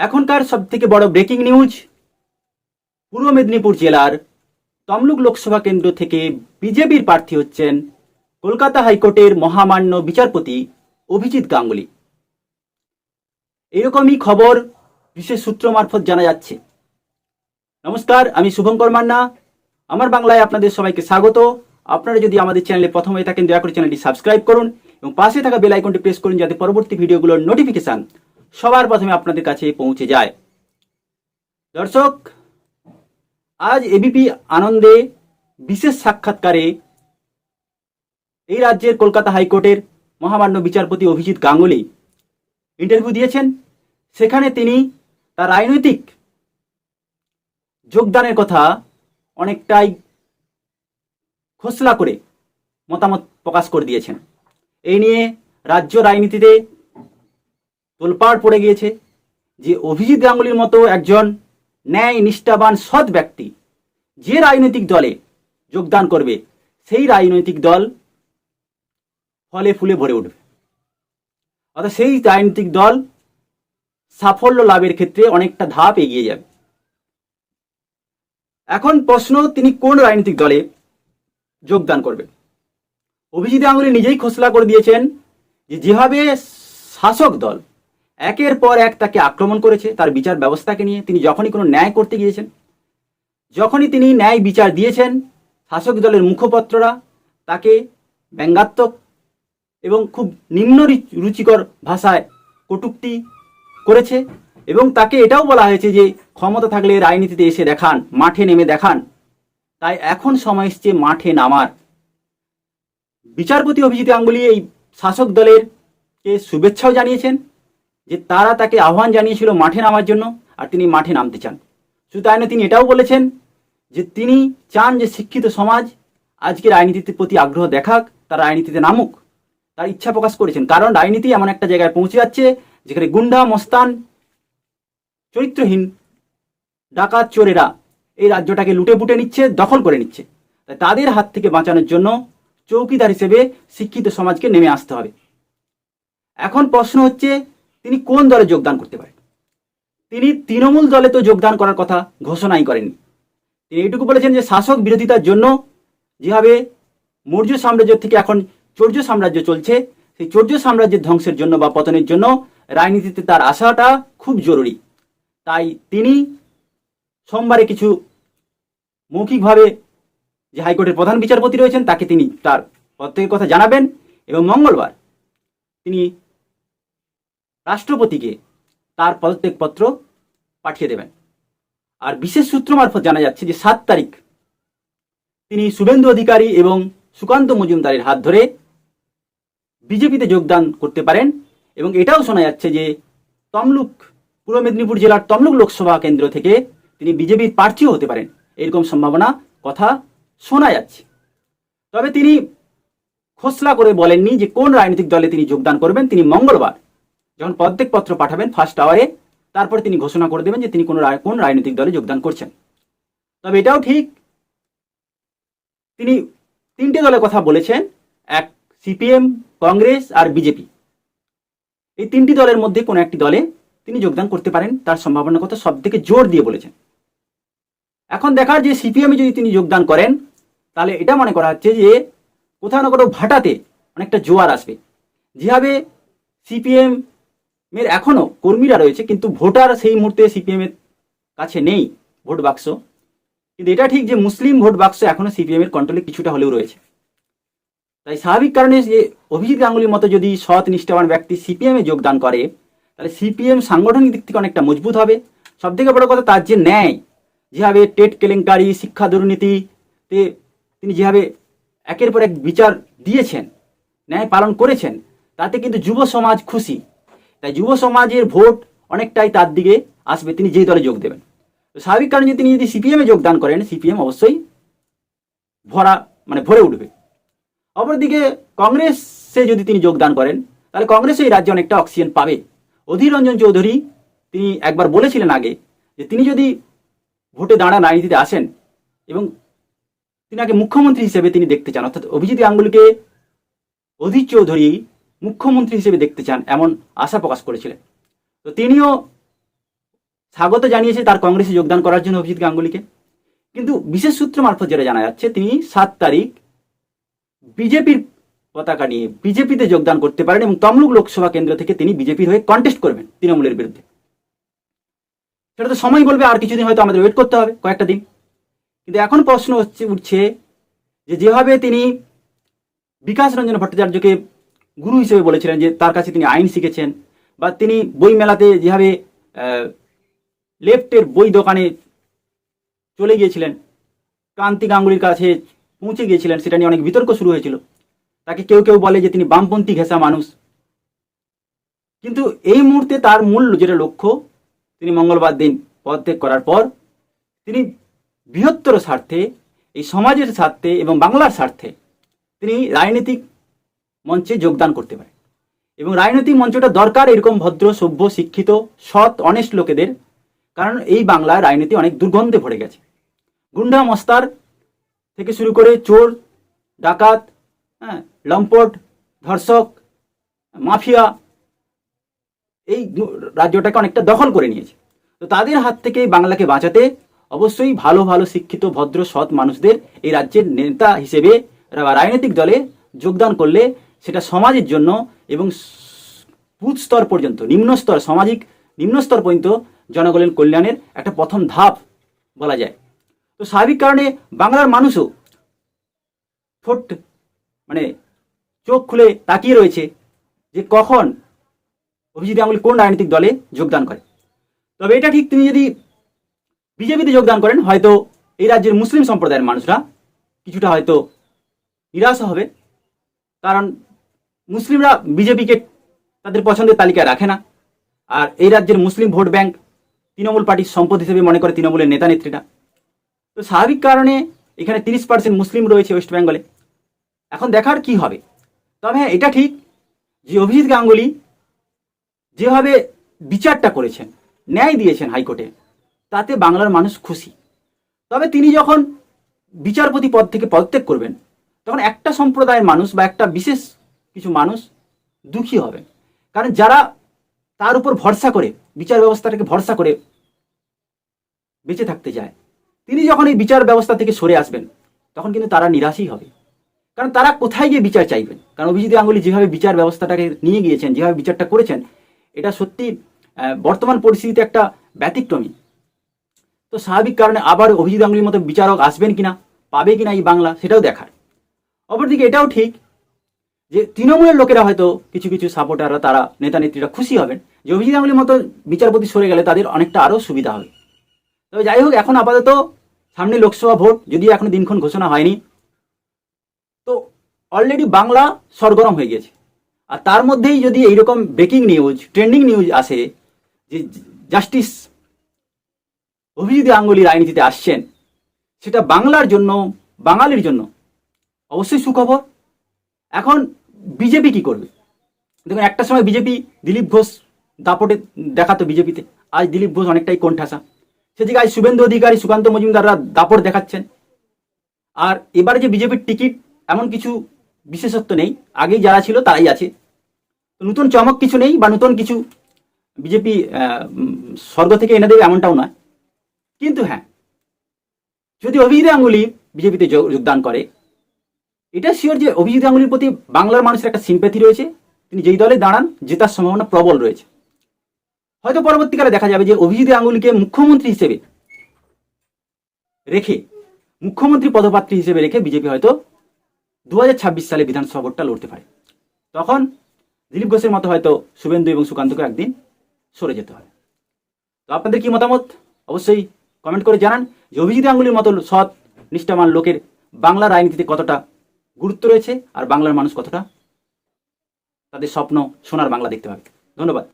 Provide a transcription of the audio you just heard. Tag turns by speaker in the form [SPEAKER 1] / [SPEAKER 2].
[SPEAKER 1] এখনকার সব থেকে বড় ব্রেকিং নিউজ পূর্ব মেদিনীপুর জেলার তমলুক লোকসভা কেন্দ্র থেকে বিজেপির প্রার্থী হচ্ছেন কলকাতা হাইকোর্টের মহামান্য বিচারপতি অভিজিৎ গাঙ্গুলি। এরকমই খবর বিশেষ সূত্র মারফত জানা যাচ্ছে। নমস্কার, আমি শুভঙ্কর মান্না। আমার বাংলায় আপনাদের সবাইকে স্বাগত। আপনারা যদি আমাদের চ্যানেলে প্রথম হয়ে থাকেন, দয়া করে চ্যানেলটি সাবস্ক্রাইব করুন এবং পাশে থাকা বেল আইকনটি প্রেস করুন যাতে পরবর্তী ভিডিওগুলোর নোটিফিকেশন সবার প্রথমে আপনাদের কাছে পৌঁছে যায়। দর্শক, আজ এবিপি আনন্দে বিশেষ সাক্ষাৎকারে এই রাজ্যের কলকাতা হাইকোর্টের মহামান্য বিচারপতি অভিজিৎ গাঙ্গুলি ইন্টারভিউ দিয়েছেন। সেখানে তিনি তার রাজনৈতিক যোগদানের কথা অনেকটাই খোসলা করে মতামত প্রকাশ করে দিয়েছেন। এই নিয়ে রাজ্য রাজনীতিতে তোলপাড় পড়ে গিয়েছে যে অভিজিৎ গাঙ্গুলির মতো একজন ন্যায় নিষ্ঠাবান সৎ ব্যক্তি যে রাজনৈতিক দলে যোগদান করবে, সেই রাজনৈতিক দল ফলে ফুলে ভরে উঠবে। অর্থাৎ সেই রাজনৈতিক দল সাফল্য লাভের ক্ষেত্রে অনেকটা ধাপ এগিয়ে যাবে। এখন প্রশ্ন, তিনি কোন রাজনৈতিক দলে যোগদান করবেন? অভিজিৎ গাঙ্গুলি নিজেই খোসলা করে দিয়েছেন যে যেভাবে শাসক দল একের পর এক তাকে আক্রমণ করেছে, তার বিচার ব্যবস্থাকে নিয়ে। তিনি যখনই কোনো ন্যায় করতে গিয়েছেন, যখনই তিনি ন্যায় বিচার দিয়েছেন, শাসক দলের মুখপত্ররা তাকে ব্যঙ্গাত্মক এবং খুব নিম্ন রুচিকর ভাষায় কটূক্তি করেছে এবং তাকে এটাও বলা হয়েছে যে, ক্ষমতা থাকলে রাজনীতিতে এসে দেখান, মাঠে নেমে দেখান। তাই এখন সময় এসছে মাঠে নামার। বিচারপতি অভিজিৎ গাঙ্গুলি এই শাসক দলের কে শুভেচ্ছাও জানিয়েছেন যে তারা তাকে আহ্বান জানিয়েছিল মাঠে নামার জন্য, আর তিনি মাঠে নামতে চান। শুধু তাই তিনি এটাও বলেছেন যে তিনি চান যে শিক্ষিত সমাজ আজকে রাজনীতির প্রতি আগ্রহ দেখাক, তারা রাজনীতিতে নামুক। তার ইচ্ছা প্রকাশ করেছেন। কারণ রাজনীতি এমন একটা জায়গায় পৌঁছে যাচ্ছে যেখানে গুন্ডা, মস্তান, চরিত্রহীন, ডাকাত চোরেরা এই রাজ্যটাকে লুটে পুটে নিচ্ছে, দখল করে নিচ্ছে। তাই তাদের হাত থেকে বাঁচানোর জন্য চৌকিদার হিসেবে শিক্ষিত সমাজকে নেমে আসতে হবে। এখন প্রশ্ন হচ্ছে তিনি কোন দলে যোগদান করতে পারেন? তিনি তৃণমূল দলে তো যোগদান করার কথা ঘোষণাই করেননি। তিনি এইটুকু বলেছেন যে শাসক বিরোধিতার জন্য যেভাবে মৌর্য সাম্রাজ্য থেকে এখন চৌর্য সাম্রাজ্য চলছে, সেই চৌর্য সাম্রাজ্যের ধ্বংসের জন্য বা পতনের জন্য রাজনীতিতে তার আসাটা খুব জরুরি। তাই তিনি সোমবারে কিছু মৌখিকভাবে যে হাইকোর্টের প্রধান বিচারপতি রয়েছেন, তাকে তিনি তার প্রত্যেকের কথা জানাবেন এবং মঙ্গলবার তিনি রাষ্ট্রপতিকে তার পদত্যাগপত্র পাঠিয়ে দেবেন। আর বিশেষ সূত্র মারফত জানা যাচ্ছে যে সাত তারিখ তিনি শুভেন্দু অধিকারী এবং সুকান্ত মজুমদারের হাত ধরে বিজেপিতে যোগদান করতে পারেন এবং এটাও শোনা যাচ্ছে যে তমলুক, পূর্ব মেদিনীপুর জেলার তমলুক লোকসভা কেন্দ্র থেকে তিনি বিজেপির প্রার্থীও হতে পারেন, এরকম সম্ভাবনা কথা শোনা যাচ্ছে। তবে তিনি খোসলা করে বলেননি যে কোন রাজনৈতিক দলে তিনি যোগদান করবেন, তিনি মঙ্গলবার যখন পদত্যাগপত্র পাঠাবেন ফার্স্ট আওয়ারে তারপরে তিনি ঘোষণা করে দেবেন যে তিনি কোন কোন রাজনৈতিক দলে যোগদান করছেন। তবে এটাও ঠিক, তিনি তিনটে দলের কথা বলেছেন, এক সিপিএম, কংগ্রেস আর বিজেপি। এই তিনটি দলের মধ্যে কোনো একটি দলে তিনি যোগদান করতে পারেন, তার সম্ভাবনার কথা সব থেকে জোর দিয়ে বলেছেন। এখন দেখার যে সিপিএমে যদি তিনি যোগদান করেন, তাহলে এটা মনে করা হচ্ছে যে কোথাও না কোথাও ভাটাতে অনেকটা জোয়ার আসবে। যেভাবে সিপিএম এর এখনও কর্মীরা রয়েছে, কিন্তু ভোটার সেই মুহূর্তে সিপিএম এর কাছে নেই ভোট বাক্স। কিন্তু এটা ঠিক যে মুসলিম ভোট বাক্স এখনও সিপিএম এর কন্ট্রোলে কিছুটা হলেও রয়েছে। তাই স্বাভাবিক কারণে যে অভিজিৎ গাঙ্গুলির মতো যদি সৎ, নিষ্ঠাবান ব্যক্তি সিপিএম যোগদান করে, তাহলে সিপিএম সাংগঠনিক দিক থেকে অনেকটা মজবুত হবে। সব থেকে বড় কথা তার যে ন্যায়, যেভাবে টেট কেলেঙ্কারি, শিক্ষা দুর্নীতিতে তিনি যেভাবে একের পর এক বিচার দিয়েছেন, ন্যায় পালন করেছেন, তাতে কিন্তু যুব সমাজ খুশি। তাই যুব সমাজের ভোট অনেকটাই তার দিকে আসবে, তিনি যেই দলে যোগ দেবেন। তো স্বাভাবিক কারণে তিনি যদি সিপিএমে যোগদান করেন, সিপিএম অবশ্যই ভরা মানে ভরে উঠবে। অপরদিকে কংগ্রেসে যদি তিনি যোগদান করেন, তাহলে কংগ্রেস এই রাজ্যে অনেকটা অক্সিজেন পাবে। অধীর রঞ্জন চৌধুরী, তিনি একবার বলেছিলেন আগে যে তিনি যদি ভোটে দাঁড়ান, রাজনীতিতে আসেন এবং তিনাকে মুখ্যমন্ত্রী হিসেবে তিনি দেখতে চান, অর্থাৎ অভিজিৎ গাঙ্গুলিকে অধীর চৌধুরী মুখ্যমন্ত্রী হিসেবে দেখতে চান এমন আশা প্রকাশ করেছিলেন। তো তিনিও স্বাগত জানিয়েছে তার কংগ্রেসে যোগদান করার জন্য অভিজিৎ গাঙ্গুলিকে। কিন্তু বিশেষ সূত্র মারফত যেটা জানা যাচ্ছে, তিনি সাত তারিখ বিজেপির পতাকা নিয়ে বিজেপিতে যোগদান করতে পারেন এবং তমলুক লোকসভা কেন্দ্র থেকে তিনি বিজেপির হয়ে কন্টেস্ট করবেন তৃণমূলের বিরুদ্ধে। সেটা তো সময় বলবে, আর কিছুদিন হয়তো আমাদের ওয়েট করতে হবে, কয়েকটা দিন। কিন্তু এখন প্রশ্ন হচ্ছে, উঠছে যে যেভাবে তিনি বিকাশ রঞ্জন ভট্টাচার্যকে গুরু হিসেবে বলেছিলেন যে তার কাছে তিনি আইন শিখেছেন বা তিনি বই মেলাতে যেভাবে লেফটের বই দোকানে চলে গিয়েছিলেন ক্রান্তি গাঙ্গুলির কাছে পৌঁছে গিয়েছিলেন, সেটা নিয়ে অনেক বিতর্ক শুরু হয়েছিল। তাকে কেউ কেউ বলে যে তিনি বামপন্থী ঘেঁষা মানুষ। কিন্তু এই মুহূর্তে তার মূল যেটা লক্ষ্য, তিনি মঙ্গলবার দিন পদত্যাগ করার পর তিনি বৃহত্তর স্বার্থে, এই সমাজের স্বার্থে এবং বাংলার স্বার্থে তিনি রাজনৈতিক মঞ্চে যোগদান করতে পারে। এবং রাজনৈতিক মঞ্চটা দরকার এরকম ভদ্র, সভ্য, শিক্ষিত, সৎ অনেস্ট লোকেদের, কারণ এই বাংলায় রাজনীতি অনেক দুর্গন্ধে ভরে গেছে। গুন্ডা, মস্তার থেকে শুরু করে চোর, ডাকাত হ্যাঁ লম্পট, ধর্ষক, মাফিয়া, এই রাজ্যটাকে অনেকটা দখল করে নিয়েছে। তো তাদের হাত থেকে বাংলাকে বাঁচাতে অবশ্যই ভালো ভালো, শিক্ষিত, ভদ্র, সৎ মানুষদের এই রাজ্যের নেতা হিসেবে রাজনৈতিক দলে যোগদান করলে সেটা সমাজের জন্য এবং বুথ স্তর পর্যন্ত, নিম্ন স্তর, সামাজিক নিম্ন স্তর পর্যন্ত জনগণের কল্যাণের একটা প্রথম ধাপ বলা যায়। তো স্বাভাবিক কারণে বাংলার মানুষও ঠোঁট মানে চোখ খুলে তাকিয়ে রয়েছে যে কখন অভিজিৎ গাঙ্গুলি কোন রাজনৈতিক দলে যোগদান করে। তবে এটা ঠিক তিনি যদি বিজেপিতে যোগদান করেন, হয়তো এই রাজ্যের মুসলিম সম্প্রদায়ের মানুষরা কিছুটা হয়তো নিরাশা হবে। কারণ মুসলিমরা বিজেপিকে তাদের পছন্দের তালিকায় রাখে না। আর এই রাজ্যের মুসলিম ভোট ব্যাংক তৃণমূল পার্টির সম্পদ হিসেবে মনে করে তৃণমূলের নেতা নেত্রীরা। তো স্বাভাবিক কারণে এখানে তিরিশ পার্সেন্ট মুসলিম রয়েছে ওয়েস্ট বেঙ্গলে। এখন দেখার কি হবে? তবে হ্যাঁ এটা ঠিক যে অভিজিৎ গাঙ্গুলি যেভাবে বিচারটা করেছেন, ন্যায় দিয়েছেন হাইকোর্টে, তাতে বাংলার মানুষ খুশি। তবে তিনি যখন বিচারপতি পদ থেকে পদত্যাগ করবেন, তখন একটা সম্প্রদায়ের মানুষ বা একটা বিশেষ কিছু মানুষ দুঃখী হবে। কারণ যারা তার উপর ভরসা করে, বিচার ব্যবস্থাটাকে ভরসা করে বেঁচে থাকতে যায়, তিনি যখন এই বিচার ব্যবস্থা থেকে সরে আসবেন, তখন কিন্তু তারা নিরাশই হবে। কারণ তারা কোথায় গিয়ে বিচার চাইবেন? কারণ অভিজিৎ গাঙ্গুলি যেভাবে বিচার ব্যবস্থাটাকে নিয়ে গিয়েছেন, যেভাবে বিচারটা করেছেন, এটা সত্যি বর্তমান পরিস্থিতিতে একটা ব্যতিক্রমী। তো স্বাভাবিক কারণে আবার অভিজিৎ গাঙ্গুলির মতো বিচারক আসবেন কিনা, পাবে কিনা এই বাংলা, সেটাও দেখার। অপরদিকে এটাও ঠিক যে তৃণমূলের লোকেরা হয়তো কিছু কিছু সাপোর্টাররা তারা নেতা নেত্রীরা খুশি হবেন। যে অভিজিৎ গাঙ্গুলির মতো বিচারপতি সরে গেলে তাদের অনেকটা আরও সুবিধা হবে। তবে যাই হোক, এখন আপাতত সামনে লোকসভা ভোট, যদিও এখনও দিনক্ষণ ঘোষণা হয়নি। তো অলরেডি বাংলা সরগরম হয়ে গেছে। আর তার মধ্যেই যদি এইরকম ব্রেকিং নিউজ ট্রেন্ডিং নিউজ আসে, যে জাস্টিস অভিজিৎ গাঙ্গুলি রাজনীতিতে আসছেন, সেটা বাংলার জন্য, বাঙালির জন্য অবশ্যই সুখবর। এখন বিজেপি কি করবে? দেখুন, একটা সময় বিজেপি দিলীপ ঘোষ দাপটে দেখাতো বিজেপিতে। আজ দিলীপ ঘোষ অনেকটাই কোণঠাসা। সেদিকে আজ শুভেন্দু অধিকারী, সুকান্ত মজুমদাররা দাপট দেখাচ্ছেন। আর এবারে যে বিজেপির টিকিট, এমন কিছু বিশেষত্ব নেই। আগেই যারা ছিল তারাই আছে। নতুন চমক কিছু নেই বা নতুন কিছু বিজেপি স্বর্গ থেকে এনে দেবে এমনটাও নয়। কিন্তু হ্যাঁ যদি অভিজিৎ আঙ্গুলি বিজেপিতে যোগদান করে এটা শিওর যে অভিজিৎ গাঙ্গুলির প্রতি বাংলার মানুষের একটা সিম্প্যাথি রয়েছে। তিনি যেই দলে দাঁড়ান, জেতার সম্ভাবনা প্রবল রয়েছে। হয়তো পরবর্তীকালে দেখা যাবে যে অভিজিৎ গাঙ্গুলিকে মুখ্যমন্ত্রী হিসেবে রেখে, মুখ্যমন্ত্রী পদপ্রার্থী হিসেবে রেখে বিজেপি হয়তো দু হাজার ছাব্বিশ সালে বিধানসভা ভোটটা লড়তে পারে। তখন দিলীপ ঘোষের মতো হয়তো শুভেন্দু এবং সুকান্তকে একদিন সরে যেতে হবে। তো আপনাদের কি মতামত? অবশ্যই কমেন্ট করে জানান যে অভিজিৎ গাঙ্গুলির মতো সৎ, নিষ্ঠাবান লোকের বাংলা রাজনীতিতে কতটা গুরুত্ব রয়েছে আর বাংলার মানুষ কতটা তাদের স্বপ্ন সোনার বাংলা দেখতে পাবে। ধন্যবাদ।